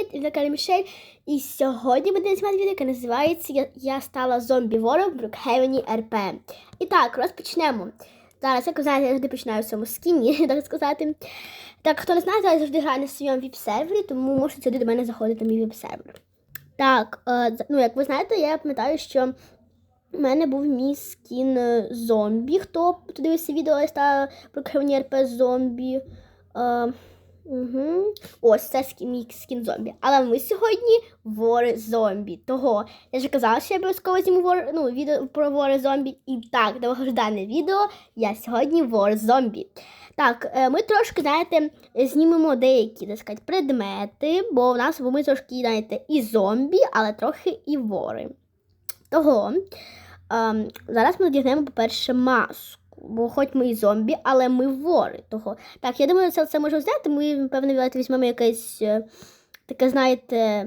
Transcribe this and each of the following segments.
привіт! І на каналі Мішель. І сьогодні будемо знімати відео, яке називається Я, стала зомбі вором в Брукхевені РП. І так, розпочнемо. Зараз, як ви знаєте, я завжди починаю в цьому скіні, так сказати. Так, хто не знає, я завжди граю на своєму віп-сервері, тому можете сюди до мене заходити на мій віп-сервер. Так, е, ну як ви знаєте, я пам'ятаю, що у мене був мій скін е, зомбі. Хто подивився відео, я стала Брукхевені РП зомбі. Угу. Ось це скін, мій скін зомбі. Але ми сьогодні вори зомбі. Того я вже казала, що я обов'язково зніму вор, ну, відео про вори зомбі. І так, довгождане відео. Я сьогодні вор зомбі. Так, е, ми трошки, знаєте, знімемо деякі, так сказати, предмети, бо в нас бо ми трошки, знаєте, і зомбі, але трохи і вори. Того ем, зараз ми надягнемо, по-перше, маску. Бо хоч ми і зомбі, але ми вори. Того. Так, я думаю, це, це можна взяти. Ми, напевно, візьмемо якесь е, таке, знаєте,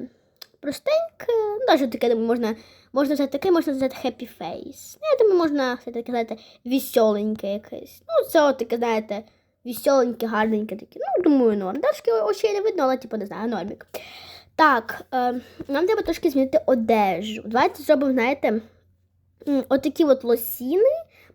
простеньке. Ну, навіть таке, думаю, можна, можна взяти таке, можна взяти happy face. Ну, Я думаю, можна все таке, знаєте, веселеньке якесь. Ну, це от таке, знаєте, веселеньке, гарненьке таке. Ну, думаю, норм. Трошки очей не видно, але, типу, не знаю, нормік. Так, е, нам треба трошки змінити одежу. Давайте зробимо, знаєте, отакі от лосіни.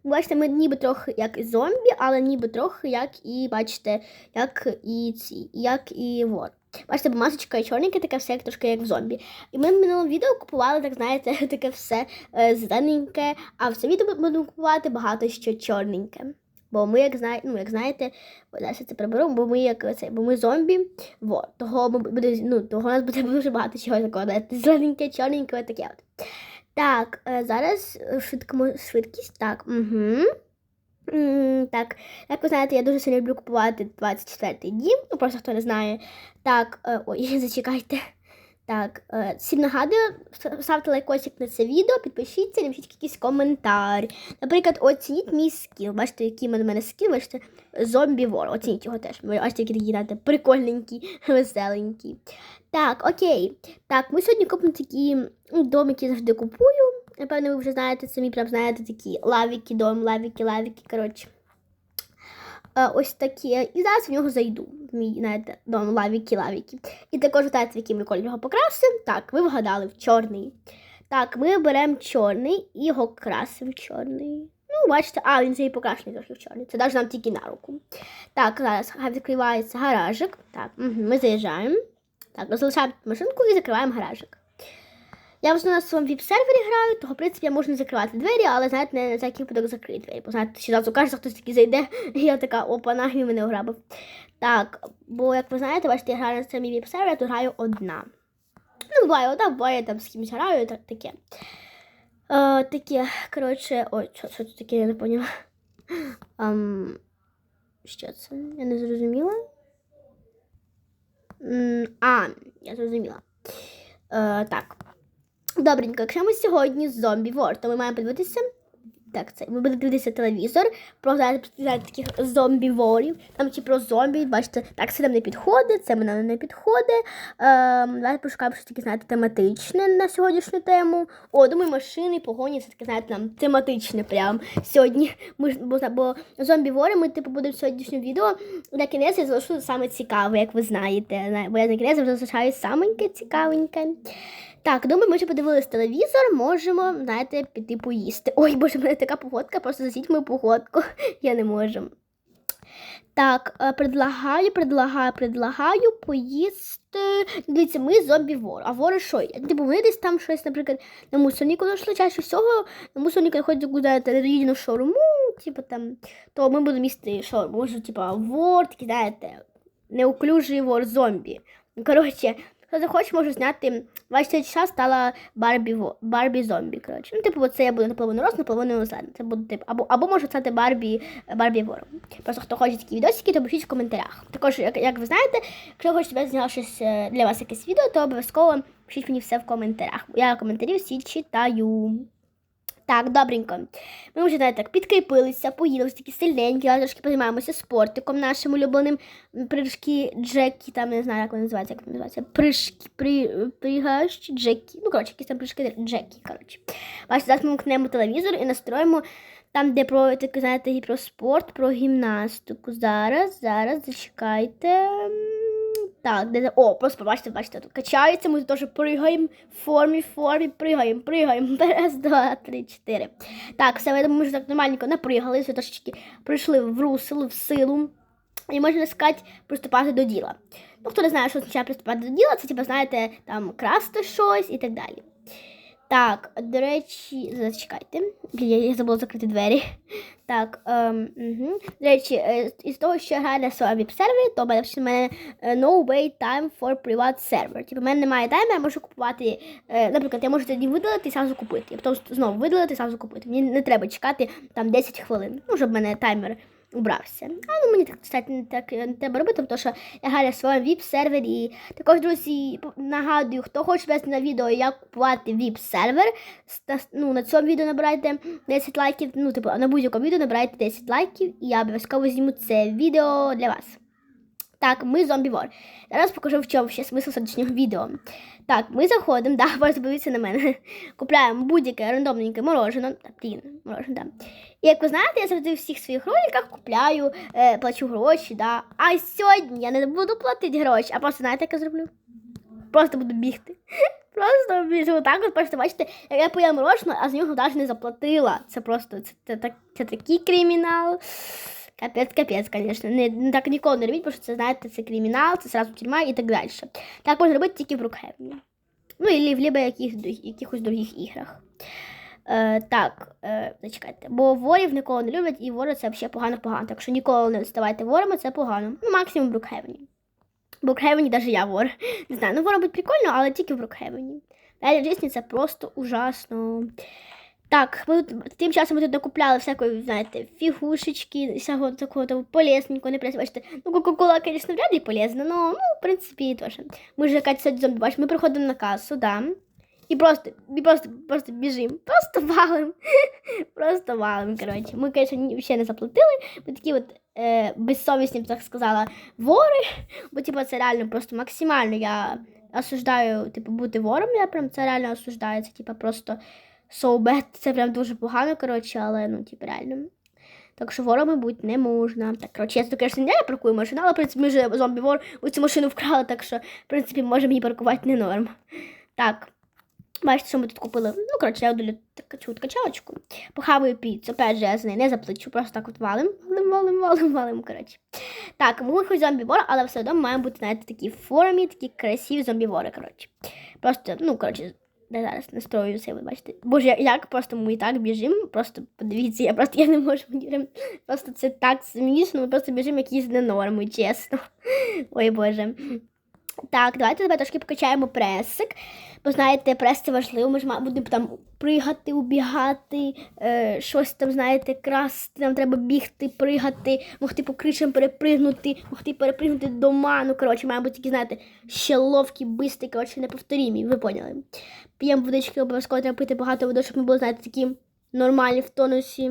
Бачите, ми ніби трохи як і зомбі, але ніби трохи як і, бачите, як і ці, як і вор. Бачите, масочка і чорненьке, таке все як трошки як в зомбі. І ми в минулому відео купували, так знаєте, таке все е, зелененьке, а в це відео ми будемо купувати багато що чорненьке. Бо ми, як знаєте, ну, як знаєте, зараз я це приберу, бо ми як це, бо ми зомбі, вот, того ми буде, ну, того у нас буде дуже багато чого такого, знаєте, зелененьке, чорненьке, таке от. Так, е, зараз е, швидкість. Так, угу. Так, як ви знаєте, я дуже сильно люблю купувати 24-й дім. Ну, просто хто не знає. Так, е, ой, зачекайте. Так, е, всім нагадую, ставте лайкосик на це відео, підпишіться, напишіть якийсь коментар. Наприклад, оцініть мій скіл. Бачите, який в мене- скіл, бачите, зомбі вор. Оцініть його теж. Бачите, які такі знаєте, прикольненькі, веселенькі. Так, окей. Так, ми сьогодні купимо такі ну, домики, завжди купую. Напевно, ви вже знаєте, самі прям знаєте такі лавіки, дом, лавіки, лавіки, коротше. Е, ось такі. І зараз в нього зайду. В мій, знаєте, дом лавіки, лавіки. І також знаєте, в який ми колір його покрасимо. Так, ви вгадали в чорний. Так, ми беремо чорний і його красимо чорний. Ну, бачите, а, він вже і покрашений трошки в чорний. Це навіть нам тільки на руку. Так, зараз відкривається гаражик. Так, угу, ми заїжджаємо. Так, залишаємо машинку і закриваємо гаражик. Я вже на своєму віп-сервері граю, того, в принципі, я можу не закривати двері, але, знаєте, не на всякий випадок закрити двері. Бо, знаєте, ще зразу кажеться, хтось такий зайде, і я така, опа, нахід мене ограбив. Так, бо, як ви знаєте, бачите, я граю на своєму віп-сервері, то граю одна. Ну, буває одна, буває там з кимось граю, так, таке. Е, таке, коротше, ой, що, що це таке, я не поняла. Ам, що це? Я не зрозуміла. М, А, я зрозуміла. Е, так. Добренько, якщо ми сьогодні зомбі вор, то ми маємо подивитися. Так, це ми будемо дивитися телевізор про таких зомбі-ворів. Там чи про зомбі, бачите, так це нам не підходить, це нам не підходить. Ем, давайте пошукаємо щось таке, знаєте, тематичне на сьогоднішню тему. О, думаю, машини, погоні, це таке, знаєте, нам тематичне прям сьогодні. Ми бо, бо зомбі-вори ми типу будемо в відео. На кінець я залишу саме цікаве, як ви знаєте. Бо я на кінець завжди залишаю саменьке цікавеньке. Так, думаю, ми вже подивились телевізор, можемо, знаєте, піти поїсти. Ой, боже, мене така погодка, просто засіть мою погодку. Я не можу. Так, е, предлагаю, предлагаю, предлагаю поїсти. Дивіться, ми зомбі вор. А вори що? Типу, вони десь там щось, наприклад, на мусорнику знайшли чаще всього. На мусорнику ходять куди-то релігійну шаурму, типу там, то ми будемо їсти шаурму. Може, типу, вор, такий, знаєте, неуклюжий вор зомбі. Коротше, хто захоче, може зняти. 24 часа стала Барбі, Барбі зомбі. Коротше. Ну, типу, це я буду наполовину рос, наполовину зелен. Це буде типу, або, або може стати Барбі, Барбі вором. Просто хто хоче такі відосики, то пишіть в коментарях. Також, як, як ви знаєте, якщо хочете, щоб я зняла щось е, для вас якесь відео, то обов'язково пишіть мені все в коментарях. Я коментарі всі читаю. Так, добренько. Ми вже знаєте, так підкріпилися, поїли, ось такі сильненькі, але трошки позаймаємося спортиком нашим улюбленим. М, Прыжки Джекі, там не знаю, як вони називаються, як вони називаються. Прыжки, при, пригащі Джекі. Ну, коротше, якісь там прыжки Джекі, коротше. Бачите, зараз ми вмкнемо телевізор і настроїмо там, де про таке, знаєте, і про спорт, про гімнастику. Зараз, зараз, зачекайте. Так, де о, просто бачите, бачите, тут качається, ми теж пригаємо в формі, в формі, пригаємо, пригаємо. Раз, два, три, чотири. Так, все, я думаю, ми вже так нормальненько все трошечки прийшли в русло, в силу. І можна сказати, приступати до діла. Ну, хто не знає, що означає приступати до діла, це, типу, знаєте, там красти щось і так далі. Так, до речі, зачекайте. Я, я забула закрити двері. Так, ем, угу. до речі, е, із того, що я граю на своєму веб-сервері, то в мене в мене е, no wait time for private server. Типу, в мене немає тайму, я можу купувати, е, наприклад, я можу тоді видалити і зразу купити. А потім знову видалити і зразу купити. Мені не треба чекати там 10 хвилин, ну, щоб в мене таймер убрався. А ну мені так кстати, так не треба робити, тому що я граю на своєму віп-сервер. І Також, друзі, нагадую, хто хоче вести на відео, як купувати віп-сервер. Ну, на цьому відео набирайте 10 лайків. Ну, типу, на будь-якому відео набирайте 10 лайків, і я обов'язково зніму це відео для вас. Так, ми зомбі вор. Зараз покажу, в чому ще смисл сьогоднішнього відео. Так, ми заходимо, да, можете подивитися на мене. Купляємо будь-яке рандомненьке мороженое. Блін, мороженое, да. І як ви знаєте, я завжди в всіх своїх роликах купляю, е, плачу гроші, да. А сьогодні я не буду платити гроші, а просто знаєте, як я зроблю? Просто буду бігти. Просто біжу отак, от просто бачите, як я поїла мороженое, а з нього навіть не заплатила. Це просто це, це, це, це такий кримінал. Капець, капець, звісно. Не, так ніколи не робіть, тому що це, знаєте, це кримінал, це сразу тюрма і так далі. Так можна робити тільки в Брукхевні. Ну, і в либо яких, якихось других іграх. Е, так, е, зачекайте. Бо ворів ніколи не люблять, і вори це взагалі погано-погано. Так що ніколи не ставайте ворами, це погано. Ну, максимум в Брукхевені. В Брукхевені навіть я вор. Не знаю, ну вора буде прикольно, але тільки в Брукхевені. Далі в житті це просто ужасно. Так, ми тим часом ми тут накупляли всякої, знаєте, фігушечки, всякого такого там полезненького, не бачите. Ну, Кока-Кола, звісно, вряд ли полезна, но, ну, в принципі, теж. Ми вже якась зомбі, бачимо, ми приходимо на касу, да. І просто, і просто, просто біжимо, просто валим, просто валим, коротше. Ми, звісно, ще не заплатили, ми такі от е, безсовісні, так сказала, вори, бо, типу, це реально просто максимально, я осуждаю, типу, бути вором, я прям це реально осуждаю, це, типу, просто so bad. Це прям дуже погано, коротше, але ну, типу, реально. Так що ворами бути не можна. Так, коротше, я тут, звісно, не паркую машину, але в принципі ми вже зомбі вор у цю машину вкрали, так що, в принципі, можемо її паркувати не норм. Так. Бачите, що ми тут купили? Ну, коротше, я удалю цю качалочку. Похаваю піцу. Опять же, я з неї не заплачу, просто так от валим, валим, валим, валим, валим, коротше. Так, ми хоч зомбі-вор, але все одно маємо бути, знаєте, такі в формі, такі красиві зомбі-вори, коротше. Просто, ну, коротше, де зараз настроюся, ви бачите. Боже, як просто ми і так біжимо, просто подивіться, я просто я не можу Просто це так смішно, ми просто біжимо якісь не норми, чесно. Ой Боже. Так, давайте давай трошки покачаємо пресик. Бо знаєте, прес це важливо, ми ж будемо там пригати, убігати, е, щось там, знаєте, красти, нам треба бігти, пригати, могти по кришам перепригнути, могти перепригнути дома. Ну, коротше, має бути такі, знаєте, ще ловкі, бистрі, коротше, неповторімі, ви поняли. П'ємо водички, обов'язково треба пити багато води, щоб ми були, знаєте, такі нормальні в тонусі.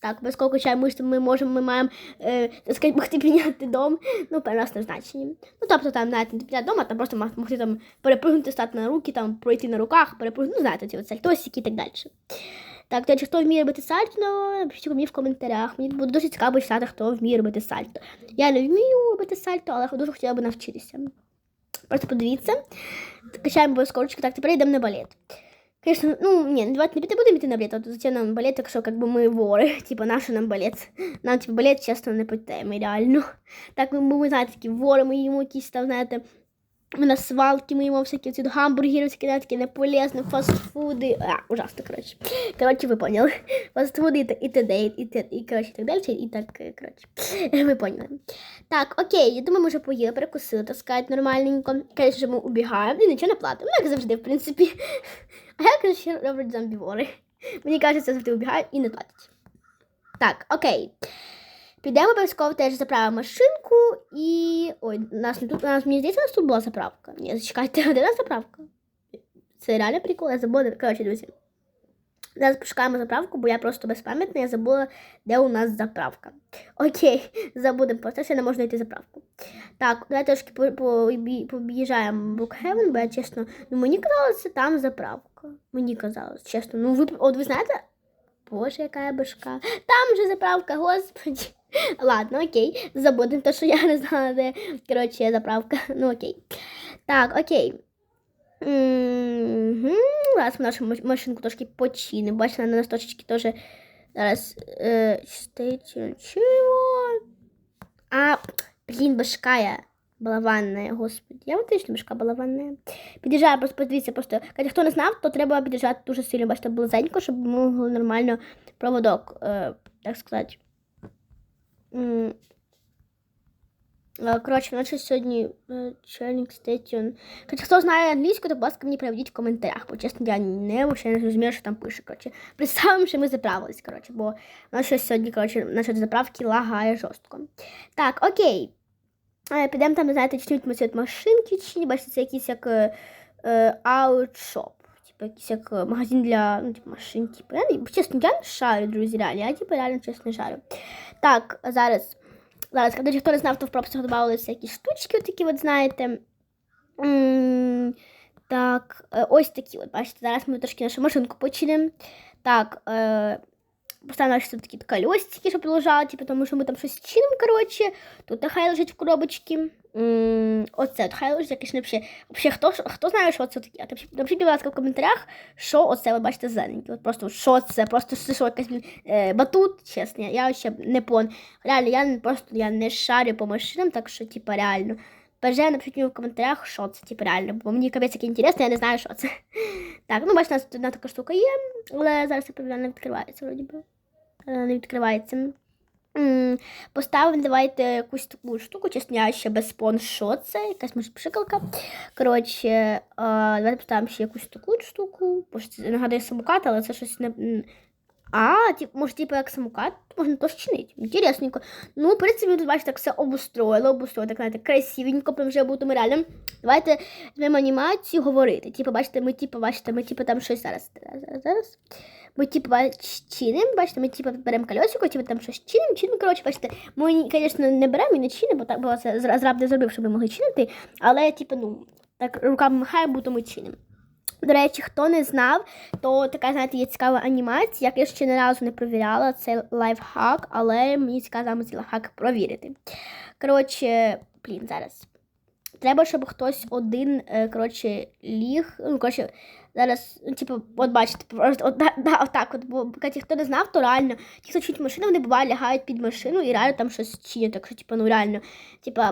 Так, без чай ми, ми можемо, ми маємо, е, так сказати, могти підняти дом, ну, переносно значення. Ну, тобто, там, знаєте, не підняти дом, а там просто могти там перепригнути, стати на руки, там, пройти на руках, перепригнути, ну, знаєте, ці сальтосики і так далі. Так, то, хто вміє робити сальто, напишіть мені в коментарях. Мені буде дуже цікаво читати, хто вміє робити сальто. Я не вмію робити сальто, але дуже хотіла б навчитися. Просто подивіться. Качаємо обов'язково, так, тепер йдемо на балет. Конечно, ну, не, давайте не будем идти на балет, а то зачем нам балет, так что как бы мы воры, типа, наш нам балет. Нам, типа, балет, чесно, не питаємо, реально. Так, ми, ми знаєте, такі вори, ми їмо якісь там, знаєте, на свалки, ми їмо всякі ці гамбургери, всякі, знаєте, такі неполезні, фастфуди. А, ужасно, коротше. Коротше, ви поняли. Фастфуди і, і т.д. і, і, і, коротше, так далі, і так, коротше. Ви поняли. Так, окей, я думаю, ми вже поїли, перекусили, так сказати, нормальненько. Конечно, ми убігаємо і нічого не платимо, ну, як завжди, в принципі. А як ще роблять зомбівори? Мені кажеться, завжди убігають і не платять. Так, окей. Підемо обов'язково теж заправимо машинку і. Ой, нас не тут. У нас мені здається, у нас тут була заправка. Ні, зачекайте, де нас заправка? Це реально прикол, я забула. Коротше, друзі. Зараз пошукаємо заправку, бо я просто безпам'ятна, я забула, де у нас заправка. Окей, забудемо, просто ще не можна йти заправку. Так, давайте трошки побіжаємо в Букхевен, бо я чесно, ну мені казалося, там заправка. Мені казалось, чесно. Ну, ви от ви знаєте, боже, яка я башка. Там же заправка, господи. Ладно, окей. Забудемо те, що я не знала, де коротше заправка. Ну окей. Так, окей. Зараз нашу машинку трошки починимо. Бачите, на нас точечки теж зараз е, чого? А, блін, башка балаванна, господи. Я от точно башка балаванна. Під'їжджаю, просто подивіться, просто, Катя, хто не знав, то треба під'їжджати дуже сильно, бачите, близенько, щоб ми могли нормально проводок, е, так сказати. Коротше, нас сьогодні е, Челінг Стетіон. Хоча хто знає англійську, то, будь ласка, мені приведіть в коментарях, бо чесно, я не вообще не розумію, що там пише. Коротше. Представимо, що ми заправились, коротше, бо у нас щось сьогодні, коротше, насчет заправки лагає жорстко. Так, окей. Е, Підемо там, знаєте, чуть ми ці от машинки чи бачите, це якийсь як е, аутшоп. Типу, якийсь як магазин для ну, типу, машин. Типу, я, чесно, я не шарю, друзі, реально. Я типу, реально чесно не шарю. Так, зараз. Зараз, коли хто не знав, то в прописах додавалися якісь штучки, такі, от знаєте. Так, е, ось такі, от, бачите, зараз ми трошки нашу машинку починемо. Так, поставимо ще тут такі колесики, щоб лежали, типу, тому що ми там щось чинимо, коротше. Тут нехай лежить в коробочці. Оце от хай лежить, якось взагалі. Взагалі, хто, хто знає, що це таке? Напишіть, напишіть, будь ласка, в коментарях, що оце, ви бачите, зелененьке. От просто що це? Просто це що якась е, батут, чесно, я ще не пон. Реально, я просто я не шарю по машинам, так що, типу, реально. Перше, напишіть мені в коментарях, що це, типу, реально, бо мені капець яке інтересно, я не знаю, що це. Так, ну бачите, у нас тут одна така штука є, але зараз я не відкривається, вроді би. Не відкривається. Поставимо давайте якусь таку штуку, чесно, ще без спон, що це, якась може пшикалка. Коротше, давайте поставимо ще якусь таку штуку. Нагадаю самокат, але це щось не. А, тип, може, типу як самокат, можна теж чинити. Інтересненько. Ну, в принципі, тут бачите, так все обустроїли, обустроїли, так знаєте, красивенько, прям вже будемо реально. Давайте візьмемо анімацію говорити. Типу, бачите, ми типу, бачите, ми типу там щось зараз. Зараз, зараз. Ми типу чинимо, бачите, ми типу беремо колесико, типу там щось чинимо, чинимо, коротше, бачите, ми, звісно, не беремо і не чинимо, бо так бо це зра- зраб не зробив, щоб ми могли чинити, але, типу, ну, так руками махає, будто ми чинимо. До речі, хто не знав, то така, знаєте, є цікава анімація. як Я ще не разу не провіряла цей лайфхак, але мені цікаво ці лайфхак провірити. Коротше, блін, зараз. Треба, щоб хтось один, е, коротше, ліг. Ну, коротше, зараз, ну, типу, от бачите, просто от, да, отак от. Бо ті, хто не знав, то реально ті, хто чують машину, вони буває лягають під машину і реально там щось чинять. Так що, типу, ну реально, типу,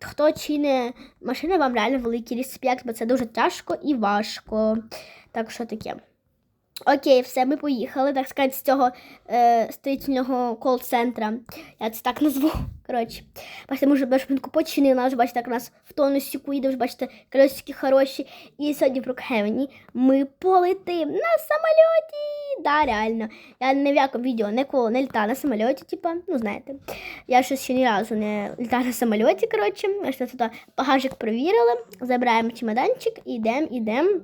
хто чине машини, вам реально великий респект, бо це дуже тяжко і важко. Так що таке. Окей, все, ми поїхали, так сказати, з цього е, строїтельного кол-центра. Я це так назву. Коротше, бачите, ми вже бешпинку починили, вже бачите, так у нас в тонусі куїде, вже бачите, колесики хороші. І сьогодні в Брукхевені ми полетим на самольоті. Да, реально. Я не в якому відео ніколи не літала на самольоті, типа, ну знаєте. Я щось ще ні разу не літала на самольоті, коротше. Ми ще туди багажик провірили, забираємо чемоданчик, ідемо, ідемо.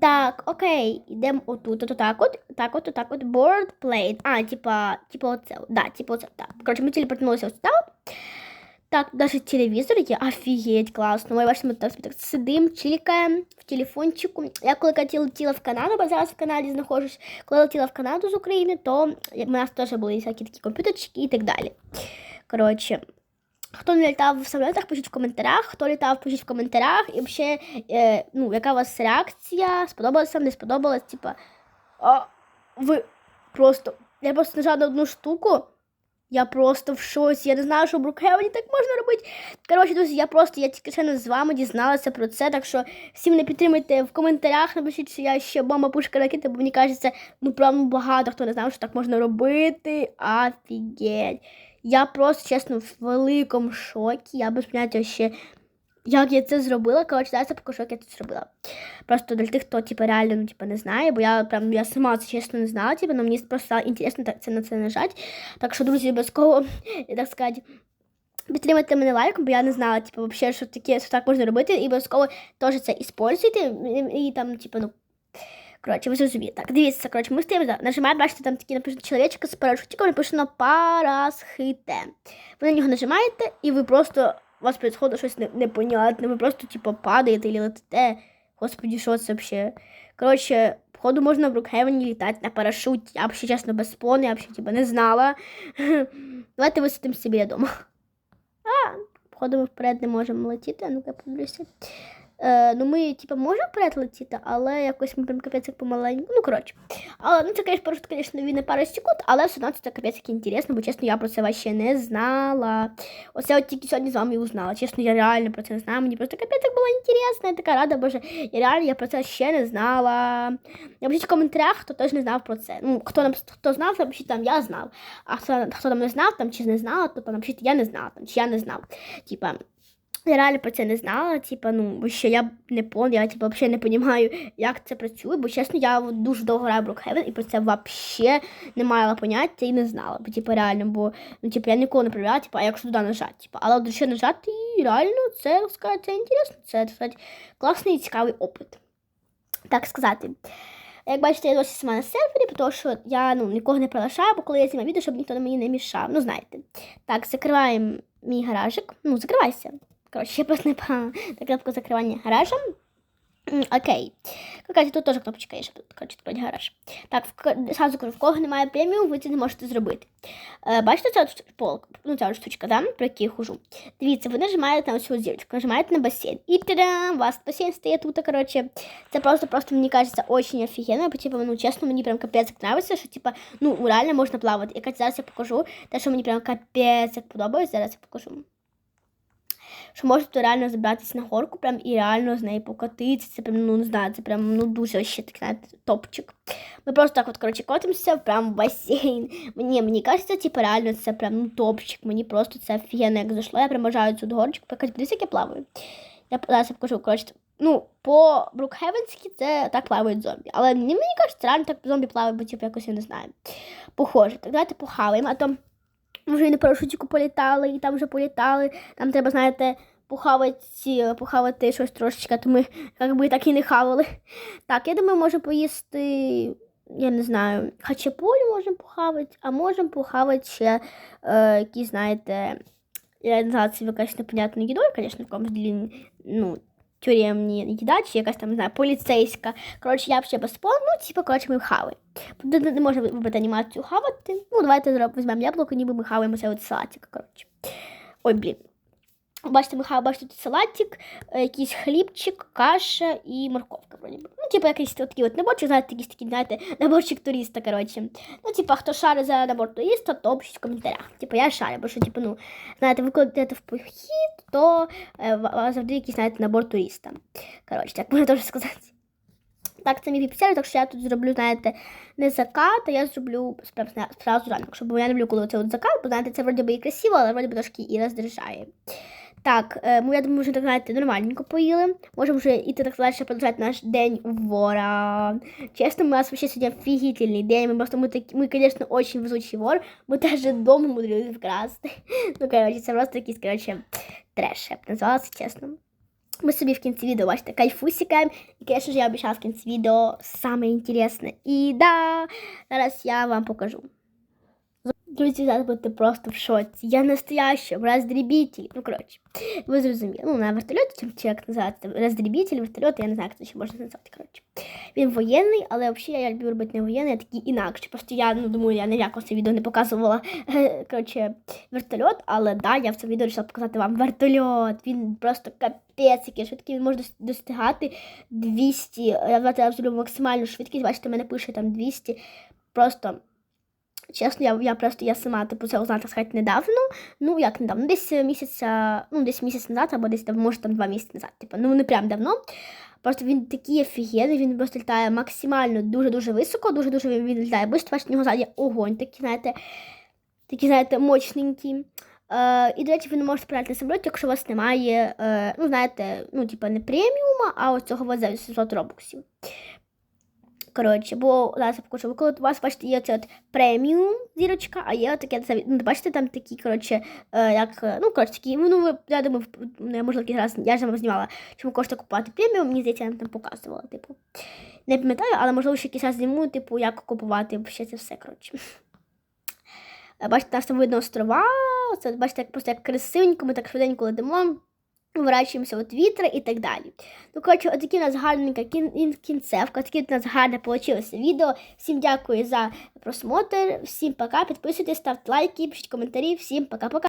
Так, окей, йдемо отут, от так от, так от, так от, board plate. А, типа, типа оце, да, типа оце, так. Коротше, ми телепортнулися ось сюди. Так, навіть телевізор є, офігеть, класно. Ми бачимо, так, так сидимо, чилікаємо в телефончику. Я коли летіла в Канаду, бо зараз в Канаді знаходжусь, коли летіла в Канаду з України, то у нас теж були всякі такі комп'ютерчики і так далі. Коротше, Хто не літав в самолітах, пишіть в коментарях. Хто літав, пишіть в коментарях. І взагалі, е, ну, яка у вас реакція? Сподобалося вам, не сподобалось? Типа, а ви просто. Я просто нажала на одну штуку. Я просто в шоці. Я не знаю, що в Брукхевені так можна робити. Коротше, друзі, я просто я тільки ще не з вами дізналася про це. Так що всім не підтримуйте в коментарях. Напишіть, що я ще бомба пушка ракети, бо мені кажеться, ну прям багато хто не знав, що так можна робити. Офігеть. Я просто, чесно, в великому шокі. Я без поняття ще, як я це зробила. Коротше, зараз я покажу, як я це зробила. Просто для тих, хто типу, реально ну, типу, не знає, бо я прям я сама це чесно не знала, типу, але мені просто стало інтересно так, це на це нажати. Так що, друзі, обов'язково, так сказати, підтримайте мене лайком, бо я не знала, типу, взагалі, що таке, що так можна робити, і обов'язково теж це іспользуйте, і, і там, типу, ну. Коротше, ви зрозуміли. Так, дивіться, коротше, ми стоїмо, нажимаємо, бачите, там такі написано чоловічка з парашутиком, написано парасхите. Ви на нього нажимаєте, і ви просто, у вас відбувається щось не- непонятне, ви просто, типу, падаєте і летите. Господи, що це взагалі? Коротше, походу можна в Брукхевені літати на парашуті. Я б ще чесно без плану, я ще типа не знала. Давайте висадимо собі вдома. А, походу ми вперед не можемо летіти, а ну-ка подивлюся. Е, ну, ми, типу, можемо перелетіти, але якось ми прям капець як помаленьку. Ну, коротше. Але ну, це, конечно, просто, звісно, він не пару секунд, але все одно це капець як інтересно, бо чесно, я про це ще не знала. Оце от тільки сьогодні з вами узнала. Чесно, я реально про це не знала. Мені просто капець як було інтересно, я така рада, боже, я реально я про це ще не знала. Напишіть в коментарях, хто теж не знав про це. Ну, хто хто знав, напишіть там я знав. А хто, хто там не знав, там чи не знала, то напишіть я не знала, там, чи я не знав. Типа. Я реально про це не знала, типа, ну, ще я не пон, я типа, взагалі не розумію, як це працює, бо чесно, я дуже довго граю Brookhaven і про це взагалі не мала поняття і не знала. Бо типа реально, бо ну, типа, я ніколи не перевіряла, типа, а якщо туди нажати, типа, але от ще нажати, і реально це сказати, інтересно, це сказати, класний і цікавий опит. Так сказати. Як бачите, я досі сама на сервері, тому що я ну, нікого не приглашаю, бо коли я знімаю відео, щоб ніхто на мені не мішав. Ну, знаєте. Так, закриваємо мій гаражик. Ну, закривайся. Коротше, я просто не пам'ятаю кнопку закривання гаража. Окей. Кстати, тут теж кнопочка є, щоб коротше, відкрити гараж. Так, в, сразу кажу, в кого немає преміум, ви це не можете зробити. Е, бачите ця полка, ну ця штучка, да, про яку я хожу? Дивіться, ви нажимаєте на цю зірочку, нажимаєте на басейн. І тадам, у вас басейн стає тут, коротше. Це просто, просто мені кажется, очень офігенно, бо, типу, ну, чесно, мені прям капець як нравиться, що, типа, ну, реально можна плавати. І, зараз я покажу те, що мені прям капець як подобається, зараз я покажу Що можете реально забратися на горку прям і реально з неї покотитися. Це прям, ну не знаю, це прям ну дуже ще знаєте, топчик. Ми просто так от, коротше, котимося прям в басейн. Мені, мені кажеться, типу, реально це прям ну, топчик. Мені просто це офігенно як зайшло. Я прям бажаю цю горочку, покажу, як я плаваю. Я зараз покажу, коротше, ну, по Брукхевенськи це так плавають зомбі. Але мені, мені кажеться, реально так зомбі плавають, бо типу, якось я не знаю. Похоже. Так давайте похаваємо, а то вже і на парашутику політали, і там вже політали. Там треба, знаєте, похавати, похавати щось трошечки, то ми якби так і не хавали. Так, я думаю, можемо поїсти, я не знаю, хачапурі можемо похавати, а можемо похавати ще е, які, знаєте, я не знаю, це якась непонятна їдою, звісно, в комусь длін, ну, тюремні їда, чи якась там, не знаю, поліцейська. Коротше, я б ще без ну, типу, коротше, ми хаваємо. Не можна вибрати анімацію хавати. Ну, давайте візьмемо яблуко, ніби ми хаваємося от салатик, коротше. Ой, блін. Бачите, Михайло, бачите, тут салатик, е, якийсь хлібчик, каша і морковка. Вроді. Ну, типу, якийсь такий от наборчик, знаєте, якийсь такий, знаєте, наборчик туриста, коротше. Ну, типу, хто шарить за набор туриста, то пишіть в коментарях. Типу, я шарю, бо що, типу, ну, знаєте, ви коли в похід, то е, завжди якийсь, знаєте, набор туриста. Коротше, так можна теж сказати. Так, це мій піпсер, так що я тут зроблю, знаєте, не закат, а я зроблю справді ранок, щоб я не люблю, коли це от закат, бо знаєте, це вроді би і красиво, але вроді би трошки і роздражає. Так, е, я думаю, вже так знаєте, нормальненько поїли. Можемо вже іти так сказати, продовжати наш день вора. Чесно, у нас вообще сьогодні офігительний день. Ми просто, ми, такі, ми, конечно, очень везучий вор. Ми даже дома мудрились вкрасти. Ну, коротше, це просто якийсь, коротше, треш, я б назвала це чесно. Ми собі в кінці відео, бачите, кайфусикаємо. І, звісно ж, я обіцяла в кінці відео саме інтересне. І да, зараз я вам покажу. Друзі, зараз будете просто в шоці. Я настоящий роздрібітель. Ну, коротше, ви зрозуміли. Ну, на вертольоті, чи як називається, роздрібітель, вертольот, я не знаю, як це ще можна назвати. коротше. Він воєнний, але взагалі я люблю робити не воєнний, а такий інакше. Просто я ну, думаю, я ніяко це відео не показувала коротше, вертольот, але да, я в цьому відео вирішила показати вам вертольот. Він просто капець, який швидкий, він може достигати 200. Я зроблю максимальну швидкість, бачите, мене пише там 200. Просто. Чесно, я я просто я сама типу це узнала, сказати, недавно. Ну, як недавно, десь місяця, ну, десь місяць назад, або десь може там два місяці назад. Типу, ну не прям давно. Просто він такий офігенний, він просто літає максимально дуже-дуже високо, дуже-дуже він літає. Бачите, бачите, в нього ззаді огонь, такий, знаєте, такий, знаєте, мощненький. Е, І, до речі, ви не можете прийняти самоліт, якщо у вас немає, е, ну, знаєте, ну, типу, не преміума, а ось цього за 800 робоксів. Коротше, бо зараз покажу, коли у вас бачите, є ця от преміум зірочка, а є таке, ну, бачите, там такі, коротше, е, як, ну, коротше, такі, ну, ви, я думаю, можливо, якийсь раз, я ж вам знімала, чому коштує купувати преміум, мені здається, я там показувала, типу. Не пам'ятаю, але можливо, ще якийсь раз зніму, типу, як купувати ще це все, коротше. Бачите, нас там видно острова, це, бачите, як просто як красивенько, ми так швиденько летимо. Вирощуємося від вітра і так далі. Ну, коротше, отакі у нас гарненька кін- кінцевка, таке у нас гарне вийшло відео. Всім дякую за просмотр, всім пока, підписуйтесь, ставте лайки, пишіть коментарі, всім пока-пока.